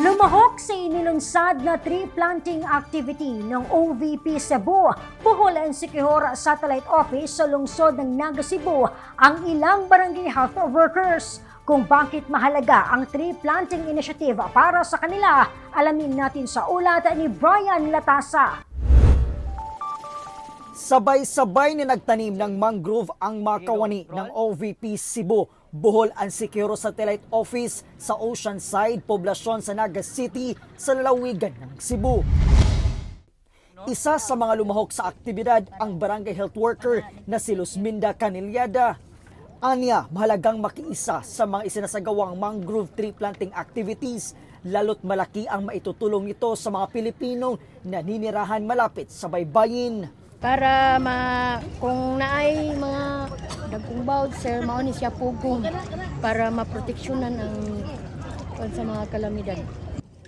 Lumahok sa inilunsad na tree planting activity ng OVP Cebu, Bohol and Siquijor Satellite Office sa lungsod ng Naga Cebu ang ilang barangay health workers. Kung bakit mahalaga ang tree planting initiative para sa kanila, alamin natin sa ulat ni Brian Latasa. Sabay-sabay na nagtanim ng mangrove ang makawani ng OVP Cebu, Bohol and Siquijor Satellite Office sa Oceanside, poblasyon sa Naga City sa lalawigan ng Cebu. Isa sa mga lumahok sa aktibidad ang barangay health worker na si Luzminda Canilyada. Anya, mahalagang makiisa sa mga isinasagawang mangrove tree planting activities lalo't malaki ang maitutulong nito sa mga Pilipinong naninirahan malapit sa baybayin. para ma kung naay mga dagkong bawd sir mao ni siya pugong para maproteksyonan ang kuwan sa mga kalamidad.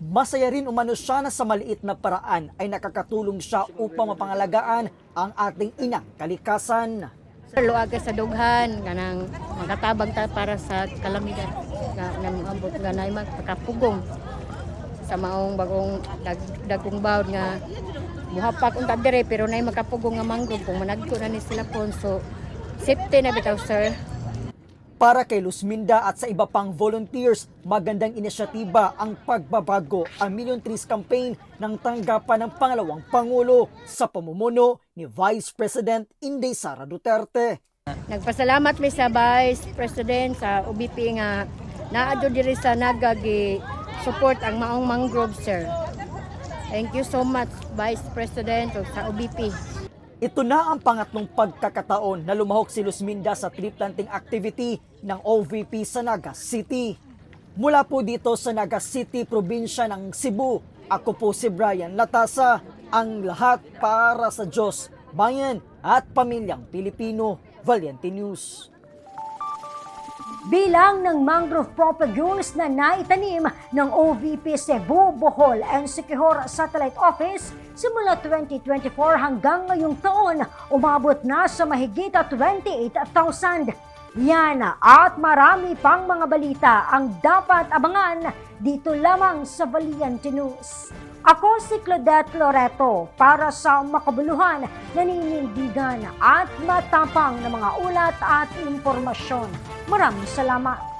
Masaya rin umano siya na sa maliit na paraan ay nakakatulong siya upang mapangalagaan ang ating inang kalikasan. Luag ka sa dughan kanang makatabang ta para sa kalamidad na namabot nga naay magpakapugong sa maong bagong dag, dagkong bawd nga muhapak unta dire pero naay makapugong nga mangrove kung managko na ni sila pon so safety na bitaw sir. Para kay Luzminda at sa iba pang volunteers, magandang inisyatiba ang pagbabago ang Million Trees Campaign ng tanggapan ng pangalawang Pangulo sa pamumuno ni Vice President Inday Sara Duterte. Nagpasalamat mi sa Vice President sa UBP nga naadto diri sa nagagi support ang maong mangrove sir. Thank you so much Vice President sa UBP. Ito na ang pangatlong pagkakataon na lumahok si Luzminda sa tree planting activity ng OVP sa Naga City. Mula po dito sa Naga City, probinsya ng Cebu, ako po si Brian Latasa, ang lahat para sa Diyos, bayan at pamilyang Pilipino. Valiente News. Bilang ng mangrove propagules na naitanim ng OVP Cebu, Bohol and Siquijor Satellite Office simula 2024 hanggang ngayong taon, umabot na sa mahigit 28,000. Yan at marami pang mga balita ang dapat abangan dito lamang sa Valiente News. Ako si Claudette Loreto para sa makabuluhan, naninindigan at matapang na mga ulat at impormasyon. Maraming salamat.